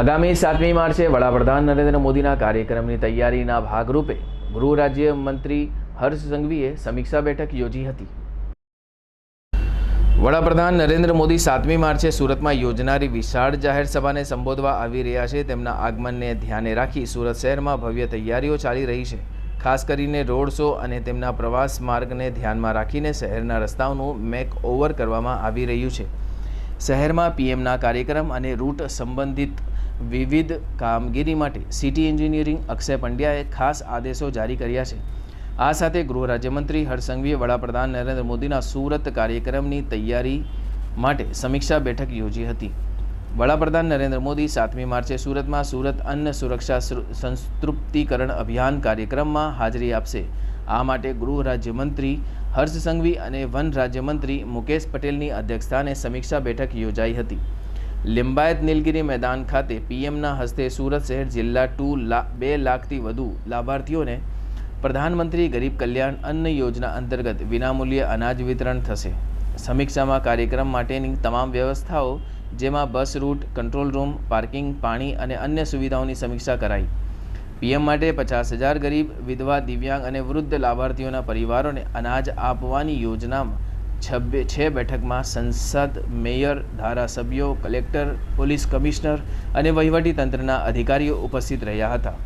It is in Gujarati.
આગામી સાતમી માર્ચે વડાપ્રધાન નરેન્દ્ર મોદીના કાર્યક્રમની તૈયારીના ભાગરૂપે ગૃહ રાજ્ય મંત્રી હર્ષ સંઘવીએ સમીક્ષા બેઠક યોજી હતી. વડાપ્રધાન નરેન્દ્ર મોદી સાતમી માર્ચે સુરતમાં યોજનારી વિશાળ જાહેર સભાને સંબોધવા આવી રહ્યા છે. તેમના આગમનને ધ્યાને રાખી સુરત શહેરમાં ભવ્ય તૈયારીઓ ચાલી રહી છે. ખાસ કરીને રોડ શો અને તેમના પ્રવાસ માર્ગને ધ્યાનમાં રાખીને શહેરના રસ્તાઓનું મેક ઓવર કરવામાં આવી રહ્યું છે. શહેરમાં પીએમના કાર્યક્રમ અને રૂટ સંબંધિત વિવિધ કામગીરી માટે સિટી એન્જિનિયરિંગ અક્ષય પંડ્યાએ ખાસ આદેશો જારી કર્યા છે. આ સાથે ગૃહ રાજ્યમંત્રી હર્ષસંઘવીએ વડાપ્રધાન નરેન્દ્ર મોદીના સુરત કાર્યક્રમની તૈયારી માટે સમીક્ષા બેઠક યોજી હતી. વડાપ્રધાન નરેન્દ્ર મોદી સાતમી માર્ચે સુરતમાં સુરત અન્ન સુરક્ષા સંતૃપ્તિકરણ અભિયાન કાર્યક્રમમાં હાજરી આપશે. આ માટે ગૃહ રાજ્યમંત્રી હર્ષ સંઘવી અને વન રાજ્યમંત્રી મુકેશ પટેલની અધ્યક્ષતાને સમીક્ષા બેઠક યોજાઈ હતી. લિંબાયત નીલગિરી મેદાન ખાતે પીએમના હસ્તે સુરત શહેર જિલ્લા ટુ બે લાખથી વધુ લાભાર્થીઓને પ્રધાનમંત્રી ગરીબ કલ્યાણ અન્ન યોજના અંતર્ગત વિનામૂલ્યે અનાજ વિતરણ થશે. સમીક્ષામાં કાર્યક્રમ માટેની તમામ વ્યવસ્થાઓ, જેમાં bus route, control room, parking, પાણી અને અન્ય સુવિધાઓની સમીક્ષા કરાઈ. પીએમ માટે પચાસ હજાર ગરીબ વિધવા દિવ્યાંગ અને વૃદ્ધ લાભાર્થીઓના પરિવારોને અનાજ આપવાની યોજનામાં છબ્બે છે બેઠકમાં સંસદ, મેયર, ધારાસભ્યો, કલેક્ટર, પોલીસ કમિશનર અને વહીવટી તંત્રના અધિકારીઓ ઉપસ્થિત રહ્યા હતા.